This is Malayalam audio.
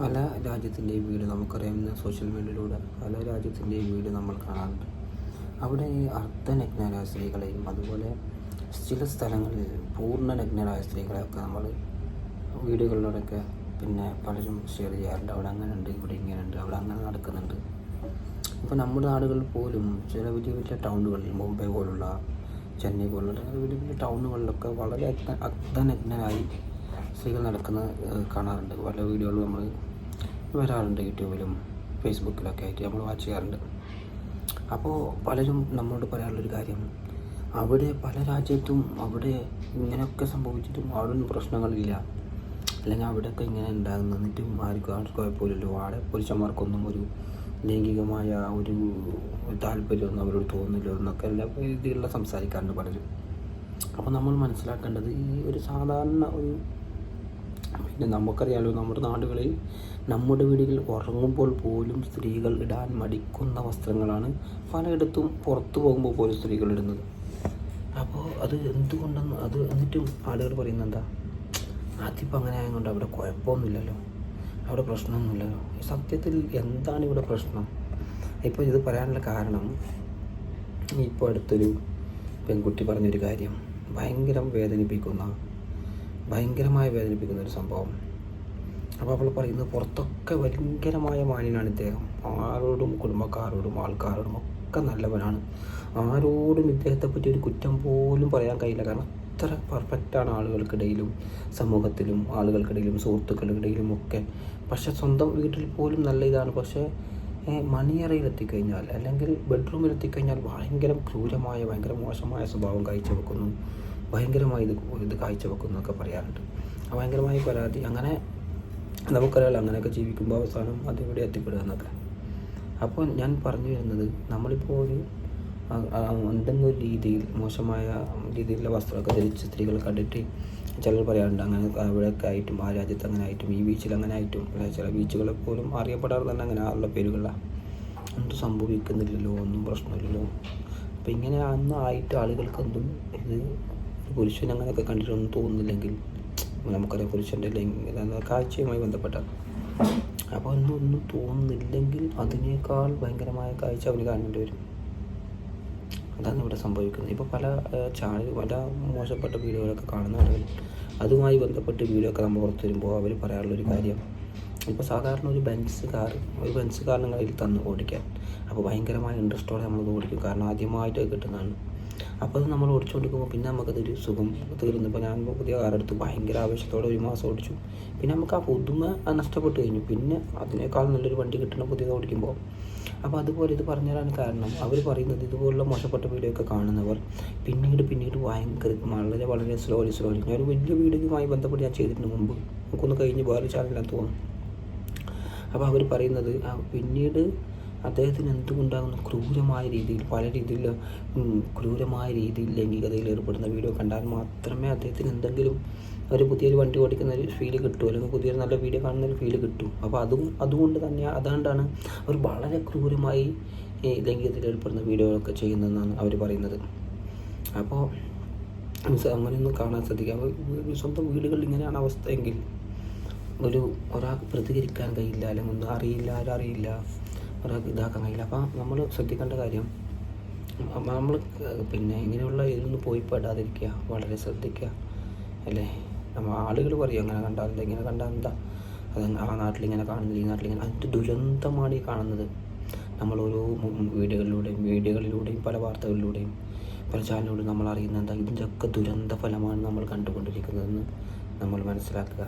പല രാജ്യത്തിന്റെയും വീട് നമുക്കറിയാവുന്ന സോഷ്യൽ മീഡിയയിലൂടെ പല രാജ്യത്തിന്റെയും വീട് നമ്മൾ കാണാറുണ്ട്. അവിടെ ഈ അർദ്ധനഗ്നരായ സ്ത്രീകളെയും അതുപോലെ ചില സ്ഥലങ്ങളിൽ പൂർണ പൂർണനഗ്നരായ സ്ത്രീകളെയൊക്കെ നമ്മൾ വീടുകളിലൂടെയൊക്കെ പിന്നെ പലരും ഷെയർ ചെയ്യാറുണ്ട്. അവിടെ അങ്ങനെ ഉണ്ട് ഇവിടെ ഇങ്ങനെയുണ്ട് അവിടെ അങ്ങനെ നടക്കുന്നുണ്ട്. ഇപ്പോൾ നമ്മുടെ നാടുകളിൽ പോലും ചില വലിയ വലിയ ടൗണുകളിൽ മുംബൈ പോലുള്ള ചെന്നൈ പോലുള്ള വലിയ വലിയ ടൗണുകളിലൊക്കെ വളരെ അഗ്നനഗ്നരായി സ്ത്രീകൾ നടക്കുന്നത് കാണാറുണ്ട്. പല വീഡിയോകളും നമ്മൾ വരാറുണ്ട് യൂട്യൂബിലും ഫേസ്ബുക്കിലൊക്കെ ആയിട്ട് നമ്മൾ വാച്ച് ചെയ്യാറുണ്ട്. അപ്പോൾ പലരും നമ്മളോട് പറയാനുള്ളൊരു കാര്യം അവിടെ പല രാജ്യത്തും അവിടെ ഇങ്ങനെയൊക്കെ സംഭവിച്ചിട്ടും അവിടെ ഒന്നും പ്രശ്നങ്ങളില്ല. അല്ലെങ്കിൽ അവിടെയൊക്കെ ഇങ്ങനെ ഉണ്ടാകുന്നു എന്നിട്ടും ആർക്കും ആർക്കും കുഴപ്പമില്ലല്ലോ. അവിടെ പുരുഷന്മാർക്കൊന്നും ഒരു ലൈംഗികമായ ഒരു താല്പര്യമൊന്നും അവരോട് തോന്നില്ല എന്നൊക്കെ എല്ലാ രീതിയിലുള്ള സംസാരിക്കാറുണ്ട് പലരും. അപ്പോൾ നമ്മൾ മനസ്സിലാക്കേണ്ടത് ഈ ഒരു സാധാരണ ഒരു പിന്നെ നമുക്കറിയാലോ നമ്മുടെ നാടുകളിൽ നമ്മുടെ വീടുകളിൽ ഉറങ്ങുമ്പോൾ പോലും സ്ത്രീകൾ ഇടാൻ മടിക്കുന്ന വസ്ത്രങ്ങളാണ് പലയിടത്തും പുറത്തു പോകുമ്പോൾ പോലും സ്ത്രീകൾ ഇടുന്നത്. അപ്പോൾ അത് എന്തുകൊണ്ടെന്ന് അത് എന്നിട്ടും ആളുകൾ പറയുന്നത് എന്താ? അതിപ്പോൾ അങ്ങനെ ആയതുകൊണ്ട് അവിടെ കുഴപ്പമൊന്നുമില്ലല്ലോ. അവിടെ പ്രശ്നമൊന്നുമില്ലല്ലോ. സത്യത്തിൽ എന്താണ് ഇവിടെ പ്രശ്നം? ഇപ്പോൾ ഇത് പറയാനുള്ള കാരണം ഇപ്പോൾ അടുത്തൊരു പെൺകുട്ടി പറഞ്ഞൊരു കാര്യം. ഭയങ്കര വേദനിപ്പിക്കുന്ന ഭയങ്കരമായി വേദനിപ്പിക്കുന്ന ഒരു സംഭവം. അപ്പോൾ അവൾ പറയുന്നത് പുറത്തൊക്കെ ഭയങ്കരമായ മാന്യനാണ് ഇദ്ദേഹം. ആരോടും കുടുംബക്കാരോടും ആൾക്കാരോടും ഒക്കെ നല്ലവനാണ്. ആരോടും ഇദ്ദേഹത്തെ പറ്റി ഒരു കുറ്റം പോലും പറയാൻ കഴിയില്ല. കാരണം അത്ര പെർഫെക്റ്റാണ് ആളുകൾക്കിടയിലും സമൂഹത്തിലും ആളുകൾക്കിടയിലും സുഹൃത്തുക്കളുടെയിലും ഒക്കെ. പക്ഷെ സ്വന്തം വീട്ടിൽ പോലും നല്ല ഇതാണ്. പക്ഷേ മണിയറയിലെത്തിക്കഴിഞ്ഞാൽ അല്ലെങ്കിൽ ബെഡ്റൂമിൽ എത്തിക്കഴിഞ്ഞാൽ ഭയങ്കര ക്രൂരമായ ഭയങ്കര മോശമായ സ്വഭാവം കാഴ്ചവെക്കുന്നു. ഭയങ്കരമായി ഇത് ഇത് കാഴ്ചവെക്കുന്നു എന്നൊക്കെ പറയാറുണ്ട് ഭയങ്കരമായ പരാതി അങ്ങനെ നമുക്കറിയാലോ അങ്ങനെയൊക്കെ ജീവിക്കുമ്പോൾ അവസാനം അതിവിടെ എത്തിപ്പെടുക എന്നൊക്കെ. അപ്പോൾ ഞാൻ പറഞ്ഞു വരുന്നത് നമ്മളിപ്പോൾ ഒരു എന്തെങ്കിലും രീതിയിൽ മോശമായ രീതിയിലുള്ള വസ്ത്രമൊക്കെ ധരിച്ച് സ്ത്രീകൾ കണ്ടിട്ട് ചിലർ പറയാറുണ്ട് അങ്ങനെ അവിടെയൊക്കെ ആയിട്ടും ആ രാജ്യത്ത് അങ്ങനെ ആയിട്ടും ഈ ബീച്ചിൽ അങ്ങനെ ആയിട്ടും അല്ലെ ചില ബീച്ചുകളെ പോലും അറിയപ്പെടാറ് തന്നെ അങ്ങനെ ഉള്ള പേരുകളാണ് ഒന്നും സംഭവിക്കുന്നില്ലല്ലോ ഒന്നും പ്രശ്നമില്ലല്ലോ. അപ്പം ഇങ്ങനെ അന്ന് ആയിട്ട് ആളുകൾക്കൊന്നും ഇത് പുരുഷൻ അങ്ങനെയൊക്കെ കണ്ടിട്ടൊന്നും തോന്നുന്നില്ലെങ്കിൽ നമുക്കറിയാം പുരുഷന്റെ ലൈംഗിക കാഴ്ചയുമായി ബന്ധപ്പെട്ട. അപ്പോൾ ഒന്നും ഒന്നും തോന്നുന്നില്ലെങ്കിൽ അതിനേക്കാൾ ഭയങ്കരമായ കാഴ്ച അവന് കാണേണ്ടി വരും. അതാണ് ഇവിടെ സംഭവിക്കുന്നത്. ഇപ്പോൾ പല ചാനൽ പല മോശപ്പെട്ട വീഡിയോകളൊക്കെ കാണുന്ന ആളുകൾ അതുമായി ബന്ധപ്പെട്ട് വീഡിയോ ഒക്കെ നമ്മൾ പുറത്ത് വരുമ്പോൾ അവർ പറയാനുള്ളൊരു കാര്യം ഇപ്പോൾ സാധാരണ ഒരു ബെൻസ് കാർ ഒരു ബെൻസ് കാർ നിങ്ങളിൽ തന്നു ഓടിക്കാൻ. അപ്പോൾ ഭയങ്കരമായ ഇൻട്രസ്റ്റോടെ നമ്മളത് ഓടിക്കും. കാരണം ആദ്യമായിട്ട് കിട്ടുന്നതാണ്. അപ്പോൾ അത് നമ്മൾ ഓടിച്ചുകൊണ്ടിരിക്കുമ്പോൾ പിന്നെ നമുക്കതൊരു സുഖം തീർന്നു ഇപ്പോൾ ഞാൻ പുതിയ കാർ എടുത്തു. ഭയങ്കര ആവേശത്തോടെ ഒരു മാസം ഓടിച്ചു. പിന്നെ നമുക്ക് ആ പുതുമ നഷ്ടപ്പെട്ടു കഴിഞ്ഞു. പിന്നെ അതിനേക്കാൾ നല്ലൊരു വണ്ടി കിട്ടണം പുതിയത് ഓടിക്കുമ്പോൾ അപ്പോൾ അതുപോലെ ഇത് പറഞ്ഞു തരാൻ കാരണം. അവർ പറയുന്നത് ഇതുപോലുള്ള മോശപ്പെട്ട വീഡിയോ ഒക്കെ കാണുന്നവർ പിന്നീട് പിന്നീട് ഭയങ്കര വളരെ വളരെ സ്ലോലി സ്ലോലി ഞാൻ ഒരു വലിയ വീഡിയോയുമായി ബന്ധപ്പെട്ട് ഞാൻ ചെയ്തിട്ടുണ്ട് മുമ്പ്. നമുക്കൊന്ന് കഴിഞ്ഞ് വേറെ ചാനലിനകത്ത് തോന്നുന്നു അപ്പോൾ അവർ പറയുന്നത് പിന്നീട് അദ്ദേഹത്തിന് എന്തുകൊണ്ടാകുന്ന ക്രൂരമായ രീതിയിൽ പല രീതിയിൽ ക്രൂരമായ രീതിയിൽ ലൈംഗികതയിൽ ഏർപ്പെടുന്ന വീഡിയോ കണ്ടാൽ മാത്രമേ അദ്ദേഹത്തിന് എന്തെങ്കിലും ഒരു പുതിയൊരു വണ്ടി ഓടിക്കുന്ന ഒരു ഫീൽ കിട്ടൂ അല്ലെങ്കിൽ പുതിയൊരു നല്ല വീഡിയോ കാണുന്ന ഒരു ഫീൽ കിട്ടും. അപ്പോൾ അതും അതുകൊണ്ട് തന്നെ അതുകൊണ്ടാണ് അവർ വളരെ ക്രൂരമായി ലൈംഗികതയിൽ ഏർപ്പെടുന്ന വീഡിയോകളൊക്കെ ചെയ്യുന്നതെന്നാണ് അവർ പറയുന്നത്. അപ്പോൾ അങ്ങനെയൊന്നും കാണാൻ ശ്രദ്ധിക്കുക. അപ്പോൾ സ്വന്തം വീടുകളിൽ ഇങ്ങനെയാണ് അവസ്ഥ എങ്കിൽ ഒരു ഒരാൾക്ക് പ്രതികരിക്കാൻ കഴിയില്ല അല്ലെങ്കിൽ ഒന്നും അറിയില്ല ആരും അറിയില്ല ഒരാൾക്ക് ഇതാക്കാൻ കഴിയില്ല. അപ്പം നമ്മൾ ശ്രദ്ധിക്കേണ്ട കാര്യം നമ്മൾ പിന്നെ ഇങ്ങനെയുള്ള ഇതിലൊന്നും പോയി പെടാതിരിക്കുക വളരെ ശ്രദ്ധിക്കുക അല്ലേ? നമ്മൾ ആളുകൾ പറയും അങ്ങനെ കണ്ടാൽ എന്താ ഇങ്ങനെ കണ്ടാൽ എന്താ? അത് ആ നാട്ടിൽ ഇങ്ങനെ കാണുന്നില്ല ഈ നാട്ടിൽ ഇങ്ങനെ അതിന്റെ ദുരന്തമാണ് ഈ കാണുന്നത്. നമ്മൾ ഓരോ വീഡിയോകളിലൂടെയും വീഡിയോകളിലൂടെയും പല വാർത്തകളിലൂടെയും പല ചാനലിലൂടെയും നമ്മൾ അറിയുന്നത് എന്താ? ഇതിന്റെയൊക്കെ ദുരന്ത ഫലമാണ് നമ്മൾ കണ്ടുകൊണ്ടിരിക്കുന്നതെന്ന് നമ്മൾ മനസ്സിലാക്കുക.